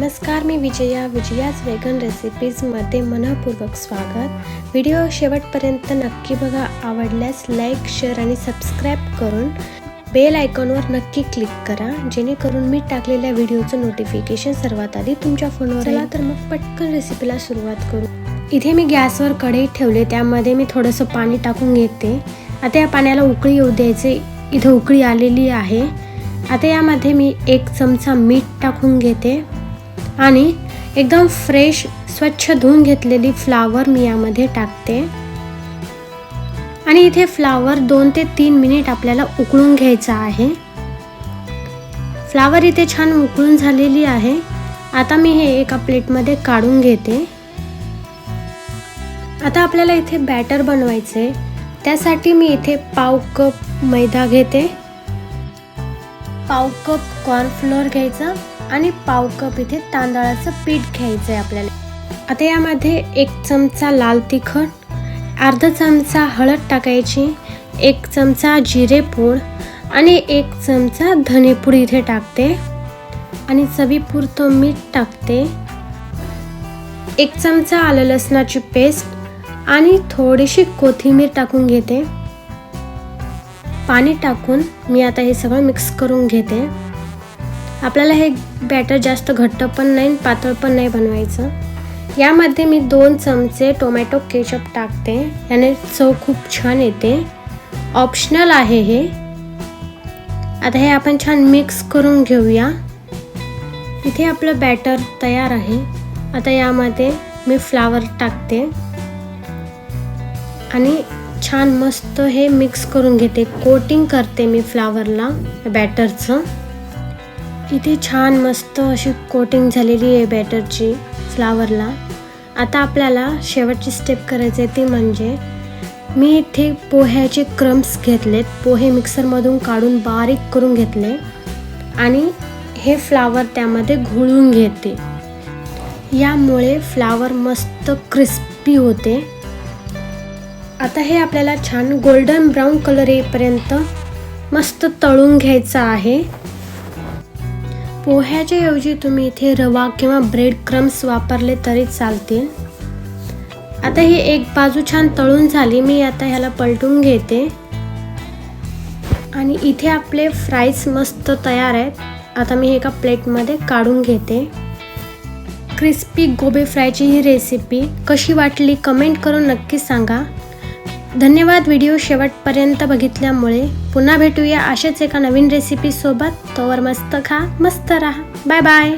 नमस्कार मी विजया विजयाच वेगन रेसिपीजमध्ये मनपूर्वक स्वागत. व्हिडिओ शेवटपर्यंत नक्की बघा. आवडल्यास लाईक शेअर आणि सबस्क्राईब करून बेल आयकॉनवर नक्की क्लिक करा. जेणेकरून मी टाकलेल्या व्हिडिओचं नोटिफिकेशन सर्वात आधी तुमच्या फोनवर आला तर मग पटकन रेसिपीला सुरुवात करू. इथे मी गॅसवर कढई ठेवले. त्यामध्ये मी थोडंसं पाणी टाकून घेते. आता या पाण्याला उकळी येऊ द्यायचे. इथं उकळी आलेली आहे. आता यामध्ये मी एक चमचा मीठ टाकून घेते. आणि एकदम फ्रेश स्वच्छ धुवून घेतलेली फ्लावर मी यामध्ये टाकते. आणि इथे फ्लावर दोन ते तीन मिनिट आपल्याला उकळून घ्यायचा आहे. फ्लावर इथे छान उकळून झालेली आहे. आता मी हे एका प्लेटमध्ये काढून घेते. आता आपल्याला इथे बॅटर बनवायचे. त्यासाठी मी इथे पाव कप मैदा घेते. पाव कप कॉर्नफ्लोअर घ्यायचा. आणि पाव कप इथे तांदळाचं पीठ घ्यायचं आहे आपल्याला. आता यामध्ये एक चमचा लाल तिखट अर्धा चमचा हळद टाकायची एक चमचा जिरेपूड आणि एक चमचा धनेपूड इथे टाकते. आणि चवीपुरतं मीठ टाकते. एक चमचा आलं लसणाची पेस्ट आणि थोडीशी कोथिंबीर टाकून घेते. पाणी टाकून मी आता हे सगळं मिक्स करून घेते. आपल्याला हे बॅटर जास्त घट्ट पण नाही पातळ पण नाही बनवायचं. यामध्ये मी दोन चमचे टोमॅटो केचप टाकते. याने चव खूप छान येते. ऑप्शनल आहे हे. आता हे आपण छान मिक्स करून घेऊया. इथे आपलं बॅटर तयार आहे. आता यामध्ये मी फ्लावर टाकते. आणि छान मस्त हे मिक्स करून घेते. कोटिंग करते मी फ्लावरला बॅटरचं इथे छान मस्त अशी कोटिंग झालेली आहे बॅटरची फ्लावरला आता आपल्याला शेवटची स्टेप करायची आहे ती म्हणजे मी इथे पोह्याचे क्रम्स घेतलेत पोहे मिक्सरमधून काढून बारीक करून घेतले आणि हे फ्लावर त्यामध्ये घोळून घेते. यामुळे फ्लावर मस्त क्रिस्पी होते. आता हे आपल्याला छान गोल्डन ब्राऊन कलर येईपर्यंत मस्त तळून घ्यायचं आहे. पोह्याच्या ऐवजी तुम्ही इथे रवा किंवा ब्रेड क्रम्स वापरले तरी चालतील. आता ही एक बाजू छान तळून झाली. मी आता ह्याला पलटून घेते. आणि इथे आपले फ्राईज मस्त तयार आहेत. आता मी एका प्लेटमध्ये काढून घेते. क्रिस्पी गोबी फ्रायची ही रेसिपी कशी वाटली कमेंट करून नक्की सांगा. धन्यवाद व्हिडिओ शेवटपर्यंत बघितल्यामुळे. पुन्हा भेटूया अशाच एका नवीन रेसिपीसोबत तोवर मस्त खा मस्त राहा. Bye bye